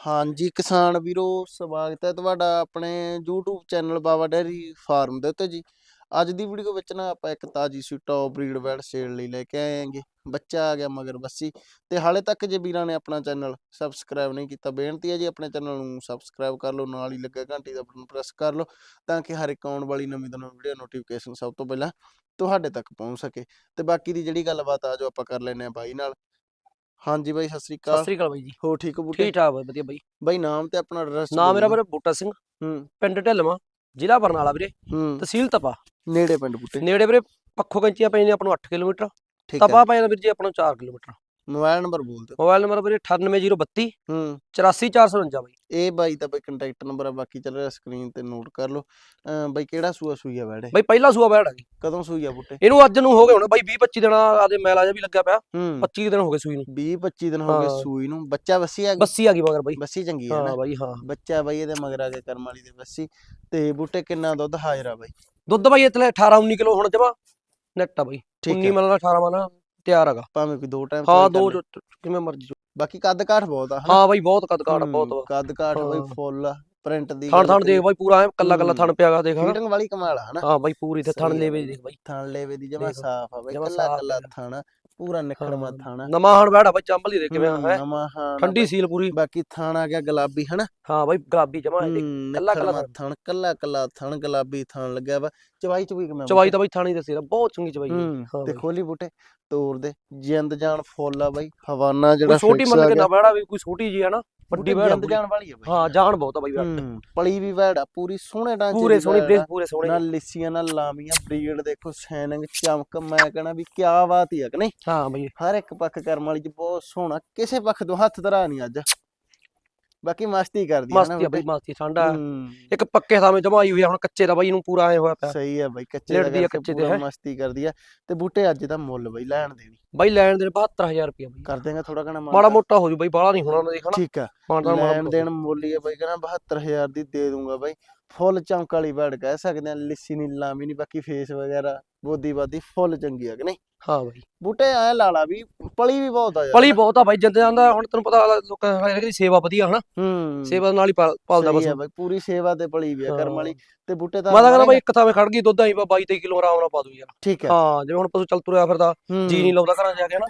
ਹਾਂਜੀ, ਕਿਸਾਨ ਵੀਰੋ, ਸਵਾਗਤ ਹੈ ਤੁਹਾਡਾ ਆਪਣੇ YouTube channel Baba dairy farm ਦੇ ਉੱਤੇ ਜੀ। ਅੱਜ ਦੀ ਵੀਡੀਓ ਵਿੱਚ ਨਾ ਆਪਾਂ ਇੱਕ ਤਾਜੀ ਸੀ ਟੌਪ ਬਰੀਡ ਬੈਡ ਸੇਲ ਲਈ ਲੈ ਕੇ ਆਏ ਆਂਗੇ ਬੱਚਾ ਆ ਗਿਆ ਮਗਰ ਬੱਸੀ ਤੇ ਹਾਲੇ ਤੱਕ ਜੇ ਵੀਰਾਂ ਨੇ ਆਪਣਾ ਚੈਨਲ ਸਬਸਕ੍ਰਾਈਬ ਨਹੀਂ ਕੀਤਾ, ਬੇਨਤੀ ਹੈ ਜੀ ਆਪਣੇ ਚੈਨਲ ਨੂੰ ਸਬਸਕ੍ਰਾਈਬ ਕਰ ਲਓ, ਨਾਲ ਹੀ ਲੱਗਾ ਘੰਟੀ ਦਾ ਬਟਨ ਪ੍ਰੈਸ ਕਰ ਲਓ, ਤਾਂ ਕਿ ਹਰ ਇੱਕ ਆਉਣ ਵਾਲੀ ਨਵੀਂ ਤੋਂ ਨਵੀਂ ਵੀਡੀਓ ਨੋਟੀਫਿਕੇਸ਼ਨ ਸਭ ਤੋਂ ਪਹਿਲਾਂ ਤੁਹਾਡੇ ਤੱਕ ਪਹੁੰਚ ਸਕੇ। ਤੇ ਬਾਕੀ ਦੀ ਜਿਹੜੀ ਗੱਲਬਾਤ ਆ, ਜੋ ਆਪਾਂ ਕਰ ਲੈਨੇ ਆ ਬਾਈ ਨਾਲ ਹਾਂਜੀ ਬਾਈ ਸਤਿ ਸ੍ਰੀ ਸਤਿ ਅਕਾਲ ਸ੍ਰੀ ਅਕਾਲ ਬਾਈ ਜੀ। ਹੋ ਠੀਕ ਹੋ ਬੂਟੇ? ਠੀਕ ਠਾਕ ਬਾਈ, ਵਧੀਆ ਬਾਈ। ਬਾਈ ਨਾਮ ਤੇ ਆਪਣਾ ਐਡਰੈਸ ਨਾਮ ਮੇਰਾ ਵੀਰੇ ਬੂਟਾ ਸਿੰਘ। ਹੂੰ। ਪਿੰਡ ਢਿੱਲਵਾਂ ਜ਼ਿਲ੍ਹਾ ਬਰਨਾਲਾ ਵੀਰੇ। ਹੂੰ। ਤਹਿਸੀਲ ਤਪਾ। ਨੇੜੇ ਪਿੰਡ ਬੂਟੇ। ਨੇੜੇ ਵੀਰੇ ਪੱਖੋ ਕੈਂਚੀਆਂ ਪੈਂਦੀਆਂ ਆਪਾਂ ਨੂੰ 8 ਕਿਲੋਮੀਟਰ। ਠੀਕ ਹੈ। ਤਪਾ ਪੈ ਜਾਂਦਾ ਵੀਰ ਜੀ ਆਪਾਂ ਨੂੰ 4 ਕਿਲੋਮੀਟਰ। ਮੋਬਾਈਲ ਨੰਬਰ ਬੋਲ ਦਿਓ। ਮੋਬਾਈਲ ਨੰਬਰ ਵੀਰੇ 98032 ਹੂੰ। 84449 ਬਾਈ। ਇਹ ਬਾਈ ਦਾ ਬਾਈ ਕੰਟੈਕਟ ਨੰਬਰ ਆ ਬਾਕੀ ਚੱਲ ਰਿਹਾ ਸਕਰੀਨ ਤੇ ਨੋਟ ਕਰ ਲਓ। ਅਮ ਬਾਈ ਕਿਹੜਾ ਸੂਆ ਸੂਈ ਆ ਬੈੜੇ ਬਾਈ ਪਹਿਲਾ ਸੂਆ ਬੈੜ ਜੀ। ਕਦੋਂ ਸੂਈ ਆ ਬੂਟੇ? ਇਹਨੂੰ ਅੱਜ ਨੂੰ ਹੋ ਗਏ ਹੁਣ ਬਾਈ 20 25 ਦਿਨ ਆਦੇ ਮੈਲਾ ਜਿਹਾ ਵੀ ਲੱਗਿਆ ਪਿਆ। ਹੂੰ। 25 ਦਿਨ ਹੋ ਗਏ ਸੂਈ ਨੂੰ। 20 25 ਦਿਨ ਹੋ ਗਏ ਹਾਂ। ਸੂਈ ਨੂੰ। ਬੱਚਾ ਬੱਸੀ ਆ ਗਈ ਬੱਸੀ ਆ ਗਈ ਮਗਰ ਬਾਈ। ਬੱਸੀ ਚੰਗੀ ਆ ਹਾਂ ਨਾ। ਬਾਈ ਹਾਂ। ਬੱਚਾ ਬਾਈ ਇਹਦੇ ਮਗਰ ਆ ਕੇ ਕਰਮ ਵਾਲੀ ਦੇ ਬੱਸੀ ਤੇ ਬੂਟੇ ਕਿੰਨਾ ਦੁੱਧ ਹਾਜ਼ਰ ਆ ਬਾਈ? ਦੁੱਧ ਬਾਈ ਇਤਲੇ 18 19 ਕਿਲੋ ਹੁਣ ਜਮਾ। ਨੈਟ ਆ ਬਾਈ। ਠੀਕ 19 ਹੈ। ਮਤਲਬ 18 ਮਤਲਬ ਤਿਆਰ ਹੈਗਾ ਭਾਵੇਂ ਕੋਈ ਦੋ ਟਾਈਮ ਹਾਂ ਦੋ ਕਿਵੇਂ ਮਰਜ਼ੀ ਚੋ। ਬਾਕੀ ਕੱਦ ਕਾਠ ਬਹੁਤ ਆ ਹਨਾ? ਹਾਂ ਬਾਈ ਬਹੁਤ ਕਦ ਹੂੰ, ਬਹੁਤ ਵਾ। ਕੱਦ ਕਾਠ ਬਾਈ ਹਾਂ। ਫੁੱਲ ਪ੍ਰਿੰਟ ਦੀ ਥਣ ਥਣ ਦੇਖ ਬਾਈ ਪੂਰਾ ਐ ਕੱਲਾ ਕੱਲਾ। ਥਣ ਪਿਆਗਾ ਦੇਖ ਹਨਾ ਫੀਟਿੰਗ ਵਾਲੀ ਕਮਾਲ ਆ ਹਨਾ ਹਾਂ ਬਾਈ ਪੂਰੀ ਤੇ ਸਹੀ ਥਣ ਆ ਲੈਵੇ। ਦੇਖ ਬਾਈ ਥਣ ਲੇਵੇ ਦੀ ਜਮਾ ਦੇਖ। ਸਾਫ਼ ਆ ਬਾਈ ਜਮਾਂ ਕੱਲਾ ਸਾਫ਼ ਕੱਲਾ ਆ। ਥਣ ਪੂਰਾ ਨਿਖੜਵਾ। ਥਣ। ਨਵਾਂ ਹਣ ਬੈੜਾ ਬਾਈ ਚੰਬਲ ਹੀ ਦੇ ਕਿਵੇਂ ਹੂੰ, ਹੈ। ਨਵਾਂ ਹਾਂ ਠੰਡੀ ਸੀਲ ਪੂਰੀ। ਬਾਕੀ ਥਣ ਗਿਆ ਗੁਲਾਬੀ ਹਨਾ? ਹਾਂ ਬਾਈ ਗੁਲਾਬੀ ਜਮਾ ਕੱਲਾ ਕੱਲਾ ਥਣ। ਕੱਲਾ ਕੱਲਾ ਥਣ ਗੁਲਾਬੀ ਥਣ ਲੱਗਿਆ ਵਾ। ਚਵਾਈ ਚੁਈ ਕਿਵੇਂ ਚਵਾਈ ਤਾਂ ਬਾਈ ਥਾਣੀ ਦੱਸੀ ਦਾ ਬਹੁਤ ਚੰਗੀ ਚਵਾਈ ਹੈ। ਤੇ। ਖੋਲੀ ਬੂਟੇ ਤੋੜ ਦੇ ਜਿੰਦ ਜਾਨ ਫੁੱਲ ਆ ਬਾਈ ਹਵਾਨਾ ਜਿਹੜਾ ਛੋਟੀ ਮੰਨ ਕੇ। ਨਾ ਬੈੜਾ ਵੀ ਕੋਈ ਛੋਟੀ ਜੀ ਹੈ ਨਾ। ਵੱਡੀ ਬੈੜਾ ਜਿੰਦ ਜਾਨ ਵਾਲੀ ਆ ਬਾਈ। ਹਾਂ ਜਾਨ ਬਹੁਤ ਆ ਬਾਈ। ਹੂੰ ਪਲੀ ਵੀ ਵੈੜ ਆ ਪੂਰੀ ਸੋਹਣੇ ਢਾਂਚੇ ਪੂਰੇ ਦੀ ਸੋਹਣੇ ਵੈੜ ਆ, ਪੂਰੇ ਸੋਹਣੇ। ਨਾ ਲਿੱਸੀਆਂ ਨਾ ਲਾਮੀਆਂ ਬਰੀਡ ਦੇਖੋ ਸ਼ਾਈਨਿੰਗ ਚਮਕ ਮੈਂ ਕਹਣਾ ਵੀ ਕਿਆ ਬਾਤ ਹੀ ਆ ਕਿ ਨਹੀਂ? ਹਾਂ ਬਾਈ। ਹਰ ਇੱਕ ਪੱਖ ਕਰਮ ਵਾਲੀ ਚ ਬਹੁਤ ਸੋਹਣਾ ਕਿਸੇ ਪੱਖ ਤੋਂ ਹੱਥ ਧਰਾ ਨਹੀਂ ਅੱਜ। ਬਾਕੀ ਮਸਤੀ ਕਰਦੀ ਆ ਨਾ ਮਸਤੀ ਆ ਬਾਈ। ਮਸਤੀ ਠੰਡਾ। ਹੈ। ਹੂੰ, ਇੱਕ ਪੱਕੇ ਥਾਵੇਂ ਜਮਾ ਆਈ ਹੋਈ ਆ ਹੁਣ ਕੱਚੇ ਦਾ ਬਾਈ ਇਹਨੂੰ ਪੂਰਾ ਆਏ ਹੋਇਆ ਪਿਆ। ਸਹੀ ਆ ਬਾਈ ਕੱਚੇ ਦਾ ਕੱਚੇ ਹੈਂ। ਮਸਤੀ ਕਰਦੀ ਆ। ਤੇ ਬੂਟੇ ਅੱਜ ਦਾ ਮੁੱਲ ਬਾਈ ਲੈਣ ਦੇਣੀ ਬਾਈ ਲੈਣ ਦੇ 72000 ਰੁਪਏ ਬਾਈ। ਕਰ ਦੇਗਾ ਥੋੜਾ ਘਣਾ ਮਾੜਾ। ਮੋਟਾ ਹੋ ਜੂ ਬਾਈ ਬਾਹਲਾ ਨਹੀਂ ਹੋਣਾ ਦੇਖ ਹਨਾ? ਠੀਕ ਆ। ਲੈਣ ਦੇਣ ਮੁੱਲ ਹੀ ਆ ਬਾਈ ਕਹਿੰਦਾ 72000 ਦੀ ਦੇ ਦੂੰਗਾ ਬਾਈ। ਫੁੱਲ ਚਮਕ ਵਾਲੀ ਬੈੜ ਕਹਿ ਸਕਦੇ ਆ ਲਿੱਸੀ ਨਹੀਂ ਲਾਮੀ ਨਹੀਂ ਬਾਕੀ ਫੇਸ ਵਗੈਰਾ ਬੋਦੀ ਬਾਦੀ ਫੁੱਲ ਚੰਗੀ ਆ ਕਿ ਨਹੀਂ? ਹਾਂ ਬਾਈ। ਬੂਟੇ ਐ ਲਾਲਾ ਵੀ ਪਲੀ ਵੀ ਬਹੁਤ ਆ ਯਾਰ। ਪਲੀ ਬਹੁਤ ਆ ਬਾਈ ਜਿੰਦ ਜਾਂਦਾ ਹੁਣ ਤੈਨੂੰ ਪਤਾ ਲੋਕਾਂ ਦੀ ਸੇਵਾ ਵਧੀਆ ਹਨਾ। ਹੂੰ। ਸੇਵਾ ਨਾਲ ਹੀ ਪਾਲ- ਪਾਲਦਾ ਬਸ। ਬਾਈ ਪੂਰੀ ਸੇਵਾ ਤੇ ਪਲੀ ਵੀ ਆ ਕਰਮ ਵਾਲੀ। ਤੇ ਬੂਟੇ ਤਾਂ ਮੈਂ ਤਾਂ ਕਹਿੰਦਾ ਬਾਈ। ਇੱਕ ਥਾਵੇਂ ਖੜ ਗਈ ਦੁੱਧ ਆਈ 22 23 ਕਿਲੋ ਆਰਾਮ ਨਾਲ ਪਾ ਦੂ ਯਾਰ। ਠੀਕ ਆ। ਹਾਂ ਜਿਵੇਂ ਹੁਣ ਪਸ਼ੂ ਚੱਲ ਤੁਰਿਆ ਫਿਰਦਾ ਹੂੰ, ਜੀ ਨਹੀਂ ਲਾਉਂਦਾ ਘਰਾਂ ਜਾ ਕੇ ਹਨਾ।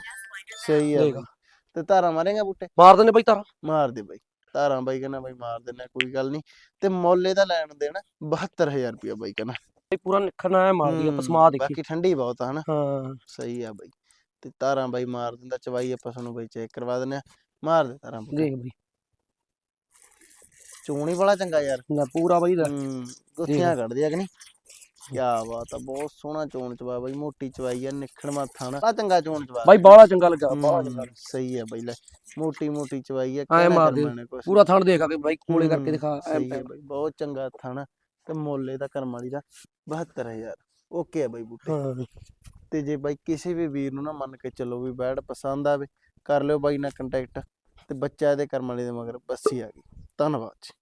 ਸਹੀ ਆ। ਤੇ ਧਾਰਾਂ ਮਾਰੇਗਾ ਬੂਟੇ? ਮਾਰ ਦਿੰਦੇ ਬਾਈ ਤਾਰਾ ਮਾਰ ਦੇ ਬਾਈ। ਧਾਰਾਂ ਬਾਈ ਕਹਿੰਦਾ ਬਾਈ ਮਾਰ ਦੇਣਾ ਕੋਈ ਗੱਲ ਨਹੀਂ। ਤੇ ਮੁੱਲ ਇਹਦਾ ਲੈਣ ਦੇਣਾ 72000 ਰੁਪਇਆ ਬਾਈ ਕਹਿੰਦਾ। ਪੂਰਾ ਨਿਖਰਨਾ ਹੈ ਮਾਰਦੀ ਆ ਹੂੰ, ਪਸਮਾ ਦੇਖੀ। ਬਾਕੀ ਠੰਡੀ ਬਹੁਤ ਆ ਹਨਾ। ਹਾਂ। ਸਹੀ ਆ ਬਾਈ। ਤੇ ਧਾਰਾਂ ਬਾਈ ਮਾਰ ਦਿੰਦਾ ਚਵਾਈ ਆਪਾਂ ਤੁਹਾਨੂੰ ਬਾਈ ਚੈੱਕ ਕਰਵਾ ਦਿੰਦੇ ਆ ਮਾਰ ਦੇ ਧਾਰਾਂ ਬੂਟੇ। ਦੇਖ ਬਾਈ। ਚੋਣੀ ਵਾਲਾ ਚੰਗਾ ਯਾਰ। ਨਾ ਪੂਰਾ ਬਾਈ ਦਾ। ਹੂੰ ਗੁੱਥੀਆਂ ਕੱਢਦੀ ਆ ਕਿ ਨਹੀਂ? ਕਿਆ ਬਾਤ ਆ ਬਹੁਤ ਸੋਹਣਾ ਚੋਣ ਚਵਾ ਬਾਈ ਮੋਟੀ ਚਵਾਈ ਆ ਨਿਖਣ ਮਾਥਾ ਨਾ। ਆ ਚੰਗਾ ਚੋਣ ਚਵਾ ਬਾਈ ਬਾਹਲਾ ਚੰਗਾ ਲੱਗਾ ਬਾਹਲਾ ਚੰਗਾ ਹੂੰ, ਸਹੀ ਆ ਬਾਈ ਲੈ ਮੋਟੀ ਮੋਟੀ ਚਵਾਈ ਆ ਐਂ ਮਾਰ ਦੇ। ਕੁਛ। ਪੂਰਾ ਥਣ ਦੇਖ ਆ ਕੇ ਬਾਈ ਕੋਲੇ ਕਰਕੇ ਹੂੰ, ਦਿਖਾ ਐਂ ਸਹੀ। ਬਾਈ ਬਹੁਤ ਚੰਗਾ ਥਾਣਾ ਤੇ ਮੁੱਲ ਇਹਦਾ ਕਰਮ ਵਾਲੀ ਦਾ 72000 ਓਕੇ ਆ ਬਾਈ ਬੂਟੇ। ਹਾਂ ਤੇ ਜੇ ਬਾਈ ਕਿਸੇ ਵੀ ਵੀਰ ਨੂੰ ਨਾ ਮੰਨ ਕੇ ਚੱਲੋ ਵੀ ਬੈਡ ਪਸੰਦ ਆਵੇ, ਕਰ ਲਿਓ ਬਾਈ ਨਾਲ ਕੰਟੈਕਟ ਤੇ ਬੱਚਾ ਇਹਦੇ ਕਰਮ ਵਾਲੇ ਦੇ ਮਗਰ ਬੱਸੀ ਆ ਗਈ। ਧੰਨਵਾਦ ਜੀ।